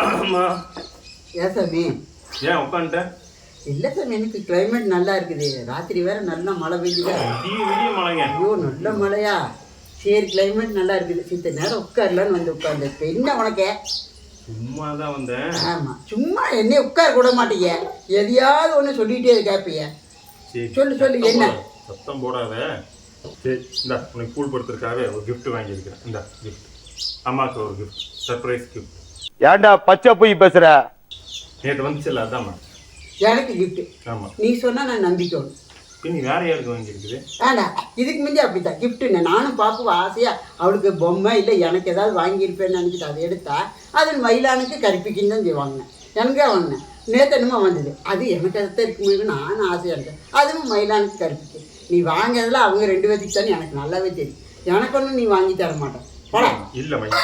ஆமா. ஏன் சாமி? ஏன் உட்காந்துட்டேன் இல்லை சாமி எனக்கு கிளைமேட் நல்லா இருக்குது. ராத்திரி வேற நல்லா மழை பெய்யுதா. மழைங்க. ஐயோ நல்ல மழையா. சரி கிளைமேட் நல்லா இருக்குது. சித்த நேரம் உட்காரலான்னு வந்து உட்கார்ந்து இப்போ என்ன உனக்கு? சும்மா தான் வந்தேன். ஆமாம் சும்மா என்னைய உட்கார கூட மாட்டீங்க எதையாவது ஒன்று சொல்லிகிட்டே சரி சொல்லு, சொல்லு, என்ன? சத்தம் போடாத. சரி இந்தா உனக்கு கூழ் படுத்துருக்காவே ஒரு gift வாங்கியிருக்கிறேன். இந்த gift. அம்மாவுக்கு ஒரு gift. Surprise gift. ஏன்டா பச்சை பொய் பேசுற? நேற்று வந்துச்சுல்ல அதாம்மா. எனக்கு கிஃப்ட்டு ஆமா. நீ சொன்னால் நான் நம்பிக்கணும் பின்னி வேற யாருக்கு வாங்கியிருக்குது? வேண்டாம் இதுக்கு முந்தி அப்படித்தான். கிஃப்ட்டுன்னு நானும் பார்க்குவ ஆசையாக அவளுக்கு பொம்மை இல்லை எனக்கு ஏதாவது வாங்கியிருப்பேன்னு நினச்சிட்டு அதை எடுத்தா அது மயிலானுக்கு கருப்பிக்குன்னு தான் வாங்கினேன் எனக்கே வாங்கினேன் நேற்று என்னமோ வந்தது. அது எனக்கு அதை இருக்கும்போது நானும் ஆசையாக இருக்கேன் அதுவும் மயிலானுக்கு கருப்பிக்கு நீ வாங்கியதில் அவங்க ரெண்டு பேர்த்துக்கு தானே எனக்கு நல்லாவே தெரியும். எனக்கு ஒன்றும் நீ வாங்கி தர மாட்டேன். போடா. இல்ல மையா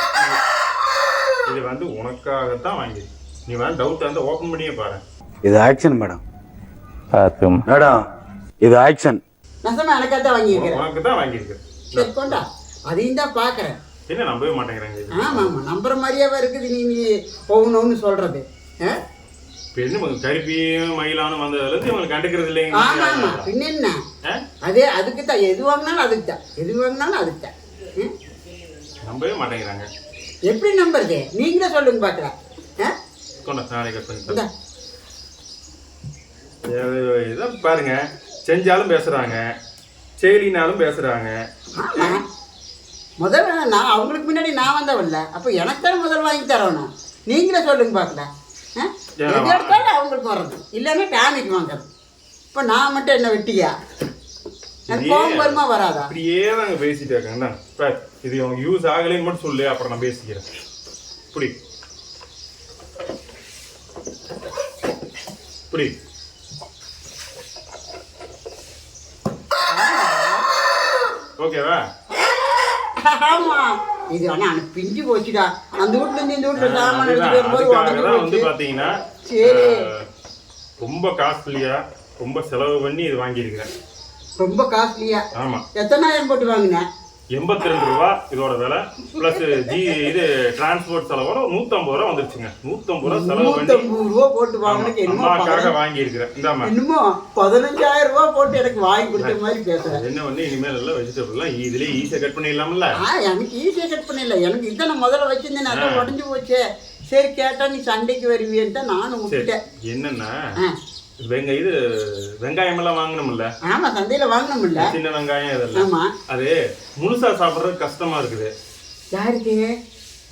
இது வந்து உனக்காகத்தான் வாங்கியிருக்கு. நீ வேணா டவுட் வந்து ஓப்பன் பண்ணியே பாரு. இது ஆக்ஷன் மேடம் பார்த்தும் மேடம் இது ஆக்ஷன் நசமா எனக்காக தான் வாங்கியிருக்கிறேன். உனக்கு தான் வாங்கியிருக்கு சரி கொண்டா. அதையும் தான் பார்க்குறேன். என்ன நம்பவே மாட்டேங்கிறாங்க இது? ஆமாம் ஆமாம் நம்புற மாதிரியாவா இருக்குது நீ நீ ஒவ்வொன்று சொல்கிறது ஆ? இவங்க கருப்பியும் மயிலானும் வந்ததுலேருந்து இவங்க கண்டுக்கிறது ஆமாம் ஆமாம் இல்லைங்க பின்ன என்ன? ஆ? அதே அதுக்கு தான் எது வாங்கினாலும் அதுக்கு தான் எது வாங்கினாலும் அதுக்கு தான் ம்? நம்பவே மாட்டேங்கிறாங்க. எப்படி நம்புறது? நீங்களே சொல்லுங்க பார்க்கலாம் ஆ? கொண்ட நாளை கட் பண்ணி இந்தா. தரேன். இதை பாருங்க. செஞ்சாலும் பேசுறாங்க. செயலினாலும் பேசுறாங்க. முதல்ல நான் அவங்களுக்கு முன்னாடி நான் வந்தவன்ல அப்போ எனக்கு தானே முதல் வாங்கி தரணும். நீங்களே சொல்லுங்க பார்க்கலாம் எடுத்தாலும் அவங்களுக்கு வர்றது இல்லைன்னா டானிக் வாங்குறது. இப்போ நான் மட்டும் என்ன வெட்டியா? எனக்கு கோபம் வருமா வராதா? அப்படியே தாங்க பேசிட்டு இருக்காங்க. பார். இது அவங்க யூஸ் ஆகலைன்னு மட்டும் சொல்லு அப்புறம் நான் பேசிக்கிறேன். இப்படி இப்படி ஓகேவா ஆமா. இது ஆனா பிஞ்சு போச்சுடா. அந்த வீட்ல இருந்து இந்த வீட்டுல சாமான் எடுத்துட்டு வரும்போது வந்து பாத்தீங்கன்னா சரி. ரொம்ப காஸ்ட்லியா ரொம்ப செலவு பண்ணி இது வாங்கியிருக்கிறேன். ரொம்ப காஸ்ட்லியா ஆமா. எத்தனாயிரம் போட்டு வாங்கினேன் எண்பத்தி ரெண்டு ரூபா இதோட விலை. பிளஸ் ஜி இது டிரான்ஸ்போர்ட் செலவோட நூத்தம்பது ரூபா வந்துருச்சுங்க. நூத்தம்பது ரூபா செலவு பண்ணி நூத்தம்பது ரூபா போட்டு வாங்கினதுக்கு என்னமோ வாங்கி இருக்கிறேன் இந்தாம்மா. என்னமோ பதினஞ்சாயிரம் ரூபா போட்டு எனக்கு வாங்கி கொடுத்த மாதிரி பேசுறேன். என்ன வந்து இனிமேல் எல்லாம் வெஜிடபிள்லாம் இதுலயே ஈஸியா கட் பண்ணிடலாம்ல? எனக்கு ஈஸியாக கட் பண்ணல எனக்கு இதை நான் முதல்ல வச்சிருந்தேன் அதான் உடஞ்சு போச்சே. சரி கேட்டா நீ சண்டைக்கு வருவியன்னு தான் நானும் விட்டுட்டேன் என்னன்னா வெங்க இது வெங்காயம் எல்லாம் வாங்கணும்ல? ஆமா சந்தையில வாங்கணும்ல. சின்ன வெங்காயம் இதெல்லாம். ஆமா. அது முழுசா சாப்பிடுறது கஷ்டமா இருக்குது. யாருக்கு?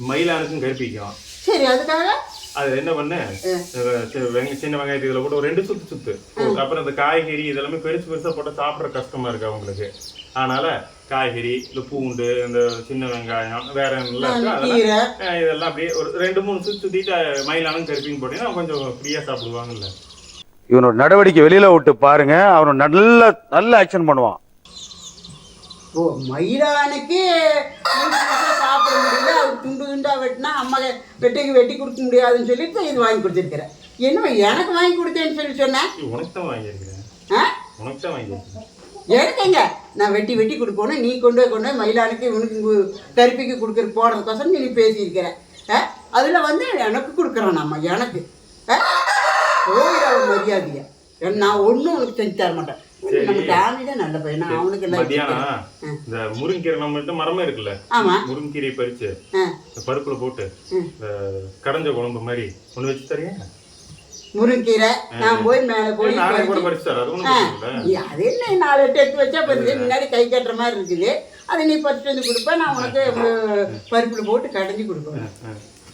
மயிலானுக்கும் கருப்பிக்கும் சரி அதுக்காக? அது என்ன பண்ணு? வெங்க- சின்ன வெங்காயத்து இதுல கூட ஒரு ரெண்டு சுத்து சுத்து. அப்புறம் இந்த காய்கறி இதெல்லாமே பெருசு பெருசா போட்டு சாப்பிடுற கஷ்டமா இருக்கு அவங்களுக்கு. அதனால காய்கறி இந்த பூண்டு இந்த சின்ன வெங்காயம் வேற இதெல்லாம் அப்படியே ஒரு ரெண்டு மூணு சுத்து சுத்திட்டு மயிலானும் கருப்பியும் போட்டீங்கன்னா கொஞ்சம் ஃப்ரீயா சாப்பிடுவாங்கல்ல. இவனோட நடவடிக்கை வெளியில விட்டு பாருங்க. அவன் நல்ல நல்ல ஆக்ஷன் பண்ணுவான். ஓ மயிலானுக்கு சாப்பிட முடியல. அது துண்டு துண்டா வெட்டினா அம்மா வெட்டிக்கு வெட்டி கொடுக்க முடியாதுன்னு சொல்லிட்டு இது வாங்கி கொடுத்துருக்கிறேன் என்ன எனக்கு வாங்கி கொடுத்தேன்னு சொல்லி சொன்னேன் எனக்குங்க? நான் வெட்டி வெட்டி கொடுக்கணும் நீ கொண்டு போய் கொண்டு போய் மயிலானுக்கு இவனுக்கு கருப்பிக்கு கொடுக்குற போடுறதுக்கோசரம் நீ பேசியிருக்கிற. ஆ? அதில் வந்து எனக்கு கொடுக்குறோம் நம்ம எனக்கு. ஓய்வு மரியாதையா? நான் ஒன்றும் உனக்கு செஞ்சு தர மாட்டேன். நம்ம டாமி தான் நல்ல பையன். அவனுக்கு மத்தியானம் இந்த முருங்கீரை நம்மகிட்ட மரமே இருக்குல்ல? ஆமாம் முருங்கீரை பறிச்சு பருப்புல போட்டு கடைஞ்ச குழம்பு மாதிரி ஒண்ணு வச்சு தரியா? முருங்கீரை. நான் போய் மேலே போய் கூட பறிச்சு- தரேன். அது என்ன? நாலு எட்டு எடுத்து வச்சா முன்னாடி கை கட்டுற மாதிரி இருக்குது. அதை நீ பறிச்சு வந்து கொடுப்ப. நான் உனக்கு பருப்புல போட்டு கடைஞ்சி கொடுப்பேன்.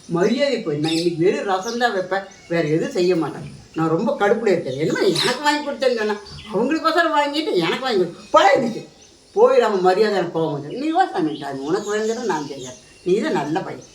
மரியாதை போய். நான் இன்னைக்கு வெறும் ரசம் தான் வைப்பேன். வேற எதுவும் செய்ய மாட்டேன். நான் ரொம்ப கடுப்பில் இருக்கேன். என்னமா எனக்கு வாங்கி கொடுத்தேன்னு சொன்னா அவங்களுக்கோசரம் வாங்கிட்டு எனக்கு வாங்கி கொடு. பழகிடுச்சு. போய் நம்ம மரியாதை எனக்கு போக முடியும் நீ வா சாமி சாமி உனக்கு வேணுங்கிறது நான் தெரியாது நீ தான் நல்ல பையன்.